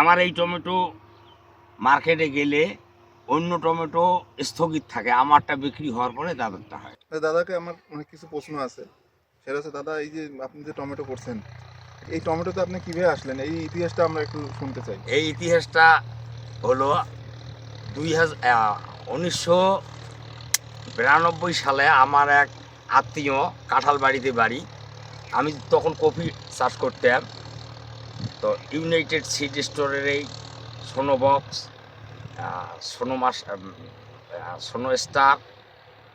আমার এই টমেটো মার্কেটে গেলে অন্য টমেটো স্থগিত থাকে আমারটা বিক্রি হওয়ার পরে তাদেরটা হয়। দাদাকে আমার অনেক কিছু প্রশ্ন আছে। সেটা হচ্ছে দাদা এই যে আপনি যে টমেটো করছেন এই টমেটোতে আপনি কীভাবে আসলেন? এই ইতিহাসটা আমরা একটু শুনতে চাই। এই ইতিহাসটা হলো দুই হাজার উনিশশো বিরানব্বই সালে আমার এক আত্মীয় কাঁঠাল বাড়িতে বাড়ি। আমি তখন কফি চাষ করতাম। ইউনাইটেড সিড স্টোরের এই সোনো বক্স সোনো মাস সোনো স্টার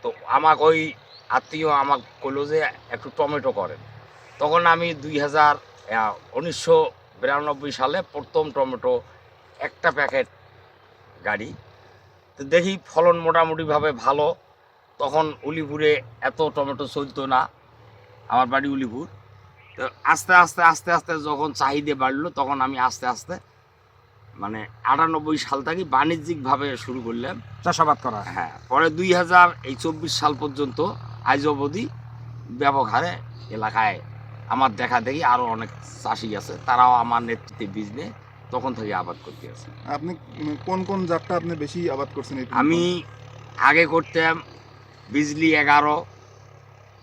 তো আমাকে ওই আত্মীয় আমাকে কইলো যে একটু টমেটো করেন। তখন আমি দুই হাজার উনিশশো বিরানব্বই সালে প্রথম টমেটো একটা প্যাকেট গাড়ি। তো দেখি ফলন মোটামুটিভাবে ভালো, তখন উলিপুরে এত টমেটো চলতো না। আমার বাড়ি উলিপুর। তো আস্তে আস্তে আস্তে আস্তে যখন চাহিদা বাড়লো তখন আমি আস্তে আস্তে মানে আটানব্বই সাল থেকে বাণিজ্যিকভাবে শুরু করলাম। চাষাবাদ করা। হ্যাঁ পরে দুই হাজার এই চব্বিশ সাল পর্যন্ত আজ অবধি ব্যাপক হারে এলাকায় আমার দেখা দেখি আরও অনেক চাষি আছে তারাও আমার নেতৃত্বে বীজ নিয়ে তখন থেকে আবাদ করতে আছে। আপনি কোন কোন জাতটা আপনি বেশি আবাদ করছেন আমি আগে করতাম বিজলি এগারো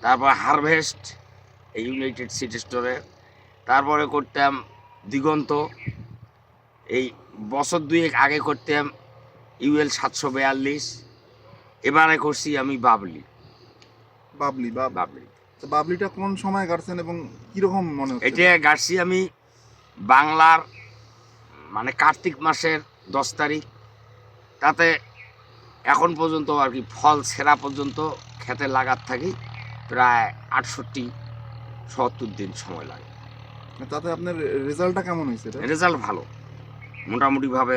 তারপর হারভেস্ট ইউনাইটেড সিটি স্টোরে তারপরে করতাম দিগন্ত। এই বছর দুয়েক আগে করতাম ইউএল সাতশো বিয়াল্লিশ। এবারে করছি আমি বাবলি। বাবলি বা বাবলি। তো বাবলিটা কোন সময় কাটছেন এবং কীরকম মনে হচ্ছে? এটা গাড়ছি আমি বাংলার মানে কার্তিক মাসের দশ তারিখ। তাতে এখন পর্যন্ত আর কি ফল ছেঁড়া পর্যন্ত খেতে লাগার থাকি। প্রায় আটষট্টি সত্তর দিন সময় লাগে। তাতে আপনার রেজাল্টটা কেমন হয়েছে রেজাল্ট ভালো। মোটামুটিভাবে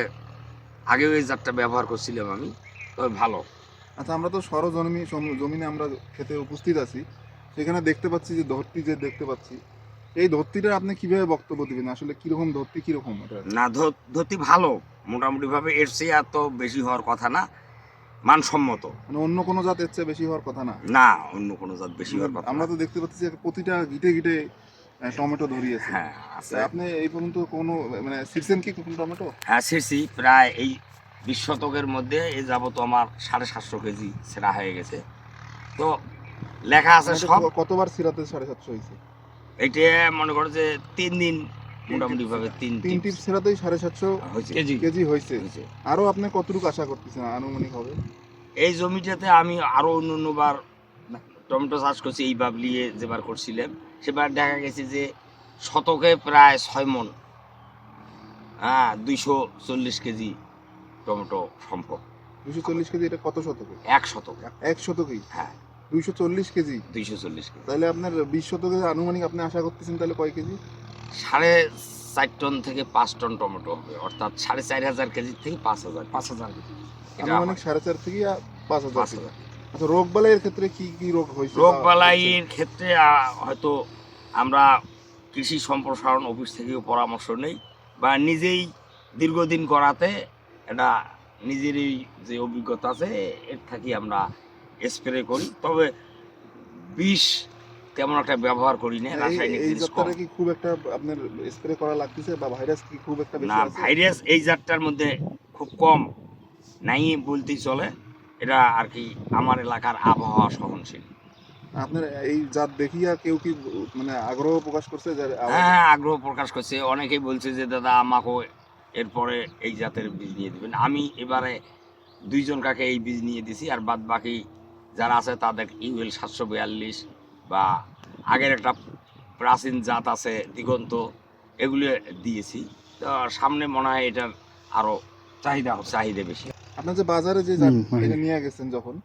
আগেও এই জাতটা ব্যবহার করছিলাম আমি তবে ভালো। আচ্ছা আমরা তো সরজমিনি জমিনে আমরা খেতে উপস্থিত আছি। সেখানে দেখতে পাচ্ছি যে ধরতি যে দেখতে পাচ্ছি এই ধরতিটা আপনি কীভাবে বক্তব্য দিবেন? আসলে কীরকম ধরতি কীরকম না ধরতি ভালো। মোটামুটিভাবে এর চেয়ে এত বেশি হওয়ার কথা না। মানসম্মত। মানে অন্য কোনো জাত এর চেয়ে বেশি হওয়ার কথা না? না অন্য কোনো জাত বেশি হওয়ার কথা আমরা তো দেখতে পাচ্ছি যে প্রতিটা গিটে গিটে টমেটো ধরিয়েছে। হ্যাঁ আছে। আপনি এই পর্যন্ত কোনো মানে সিরছেন কি কোন টমেটো? হ্যাঁ শেষি প্রায় এই বিশ শতকের মধ্যে এই যাবত আমার সাড়ে সাতশো কেজি সেরা হয়ে গেছে। তো লেখা আছে টমেটো সব। কতবার সিরাতে সাড়ে সাতশো হয়েছে? এইটা মনে করো যে তিন দিন মোটামুটি ভাবে তিন তিন টিপ সেরাতেই সাড়ে সাতশো কেজি কেজি হয়েছে। হয়েছে। আরও আপনি কতটুকু আশা করতেছেন আনুমানিক হবে? এই জমিটাতে আমি আরও অন্য অন্যবার টমেটো চাষ করছি এই বাবলিয়ে যেবার করছিলাম সেবার দেখা গেছে যে শতকে প্রায় ছয় মন হ্যাঁ দুইশো চল্লিশ কেজি টমেটো সম্ভব। দুশো চল্লিশ কেজি এটা কত শতকে? এক শতক। এক শতকেই? হ্যাঁ। দুইশো চল্লিশ কেজি? দুইশো চল্লিশ কেজি। তাহলে আপনার বিশ শতকে আনুমানিক আপনি আশা করতেছেন তাহলে কয় কেজি? সাড়ে চার টন থেকে পাঁচ টন টমেটো হবে অর্থাৎ সাড়ে চার হাজার কেজি থেকে পাঁচ হাজার পাঁচ হাজার এটা আনুমানিক হয়। সাড়ে চার থেকে পাঁচ হাজার পাঁচ হাজার আচ্ছা রোগ বালাইয়ের ক্ষেত্রে কি কি রোগ হয়েছে রোগ বালাইয়ের ক্ষেত্রে হয়তো আমরা কৃষি সম্প্রসারণ অফিস থেকেও পরামর্শ নেই বা নিজেই দীর্ঘদিন করাতে এটা নিজেরই যে অভিজ্ঞতা আছে এর থাকি আমরা স্প্রে করি। তবে বিষ তেমন একটা ব্যবহার করি না রাসায়নিক এই যাত্রাটা কি খুব একটা আপনার স্প্রে করা লাগতেছে বা ভাইরাস কি খুব একটা বেশি না ভাইরাস এই জাতটার মধ্যে খুব কম নাই বলতেই চলে। এটা আর কি আমার এলাকার আবহাওয়া সহনশীল। আপনার এই জাত দেখিয়া কেউ কি মানে আগ্রহ প্রকাশ করছে যে হ্যাঁ আগ্রহ প্রকাশ করছে। অনেকেই বলছে যে দাদা আমাকে এরপরে এই জাতের বীজ নিয়ে দিবেন। আমি এবারে দুইজন কাকে এই বীজ নিয়ে দিছি আর বাদ বাকি যারা আছে তাদের ইউএল সাতশো বিয়াল্লিশ বা আগের একটা প্রাচীন জাত আছে দিগন্ত এগুলো দিয়েছি তো সামনে মনে হয় এটার আরও চাহিদা চাহিদা বেশি আপনার যে বাজারে যে। এটা নিয়ে গেছেন যখন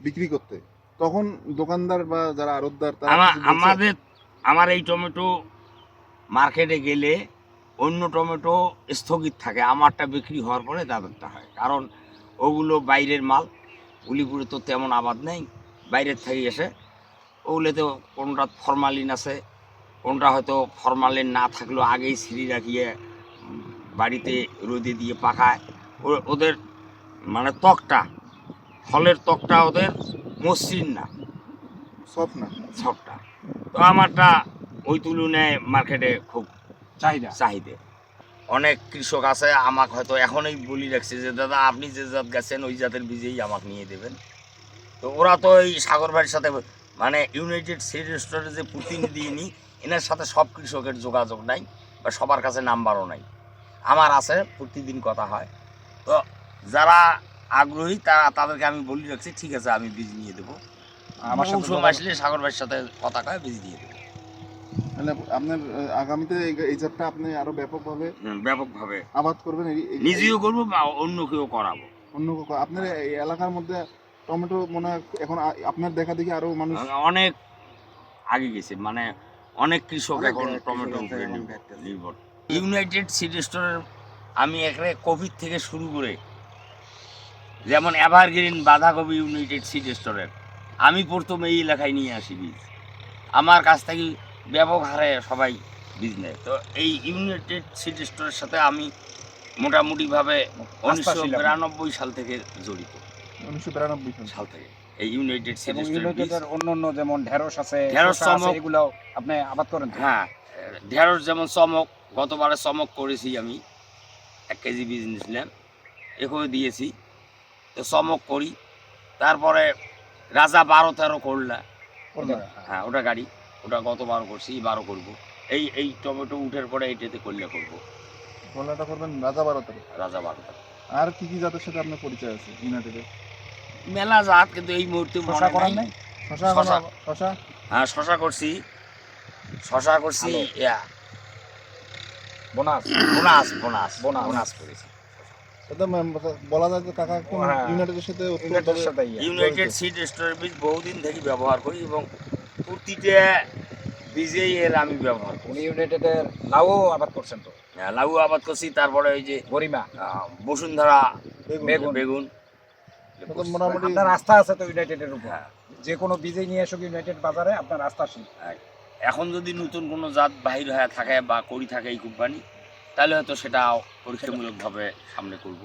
বিক্রি করতে তখন দোকানদার বা যারা আড়তদার? আমাদের আমার এই টমেটো মার্কেটে গেলে অন্য টমেটো স্থগিত থাকে আমারটা বিক্রি হওয়ার পরে তাদেরটা হয় কারণ ওগুলো বাইরের মাল উলিপুরে তো তেমন আবাদ নেই বাইরের থেকে এসে ওগুলোতে কোনটা ফরমালিন আছে কোনটা হয়তো ফরমালিন না থাকলেও আগেই সিঁড়ি রাখিয়ে বাড়িতে রোদে দিয়ে পাকায়। ও- ওদের মানে ত্বকটা ফলের ত্বকটা ওদের মসৃণ না। সফট না? সবটা তো আমারটা ওই তুলনায় মার্কেটে খুব চাহিদা? চাহিদা। অনেক কৃষক আছে আমাকে হয়তো এখনই বলি রাখছে যে দাদা আপনি যে জাত গেছেন ওই জাতের বীজেই আমাকে নিয়ে দেবেন। তো ওরা তো এই সাগর ভাইয়ের সাথে মানে ইউনাইটেড সিড স্টোরের যে প্রতিনিধি ইনি এনার সাথে সব কৃষকের যোগাযোগ নাই বা সবার কাছে নাম্বারও নাই। আমার আছে প্রতিদিন কথা হয়। তো যারা আগ্রহী তারা তাদেরকে আমি বলি রাখছি ঠিক আছে আমি বীজ নিয়ে দেবো। আমার যোগাযোগ- আসলে সাগর ভাইয়ের সাথে কথা কয় বীজ দিয়ে দেবো। মানে আপনার আগামীতে এই- জাতটা আপনি আরও ব্যাপকভাবে ব্যাপকভাবে। আবাদ করবেন নিজেও করব বা অন্য কেউ করাবো। অন্য কোথাও- আপনার এই এলাকার মধ্যে টমেটো মনে হয় এখন আপনার দেখা দেখি আরও মানুষ অনেক আগে গেছে মানে অনেক কৃষক এখন টমেটো নির্ভর- ইউনাইটেড সিড স্টোরের আমি এখানে কোভিড থেকে শুরু করে যেমন এভারগ্রিন বাঁধাকপি ইউনাইটেড সিড স্টোরের আমি প্রথমে এই এলাকায় নিয়ে আসি বীজ। আমার কাছ থেকে ব্যাপক হারে সবাই বীজ নেয়। তো এই ইউনাইটেড সিড স্টোরের সাথে আমি মোটামুটিভাবে উনিশশো বিরানব্বই সাল থেকে জড়িত। উনিশশো বিরানব্বই সাল সাল থেকে। এই ইউনাইটেড এবং ইউনাইটেডের অন্য অন্য যেমন ঢেঁড়স আছে ঢেঁড়স, শসা চমক। এগুলো আপনি আবাদ করেন হ্যাঁ ঢেঁড়স যেমন চমক গতবারে চমক করেছি আমি। এক কেজি বীজ নিয়েছিলাম এখনও দিয়েছি। তো চমক করি। তারপরে রাজা বারো তেরো করলা। হ্যাঁ। ওটা গাড়ি। ওটা গতবার করছি বারো করব। এই এই টমেটো উঠের পরে এইটাতে করলে করব। কলাটা করবেন রাজা ভারতের রাজা বারো তেরো। আর কি কি জাতের সাথে আপনার পরিচয় আছে ইউনাইটেডে মেলা জাত কিন্তু এই মুহূর্তে শসা করেন নাই। নাই? শশা শশা। হ্যাঁ শশা করছি। শশা করছি ইয়া। Bonus. Bonus bonus bonus. Bonus করেছি। বলা যায় যে কাকা একদম। ইউনাইটেডের সাথে ইউনাইটেডের অত্যন্ত সাথে। ইউনাইটেড সিড স্টোরের বীজ বহুদিন থেকে ব্যবহার করি এবং প্রতিটা বীজেই এর আমি ব্যবহার করি। ইউনাইটেডের লাউ আবাদ করছেন তো? হ্যাঁ, লাউ আবাদ করছি তারপরে ওই যে গরিমা। বসুন্ধরা বেগুন। বেগুন। মোটামুটি আপনার রাস্তা আছে তো ইউনাইটেডের উপর। হ্যাঁ। যে কোনো বীজে নিয়ে আসুক ইউনাইটেড বাজারে আপনার রাস্তা আসুন এখন যদি নতুন কোনো জাত বাহির হয়ে থাকে বা করি থাকে এই কোম্পানি তাহলে হয়তো সেটা পরীক্ষামূলকভাবে সামনে করব।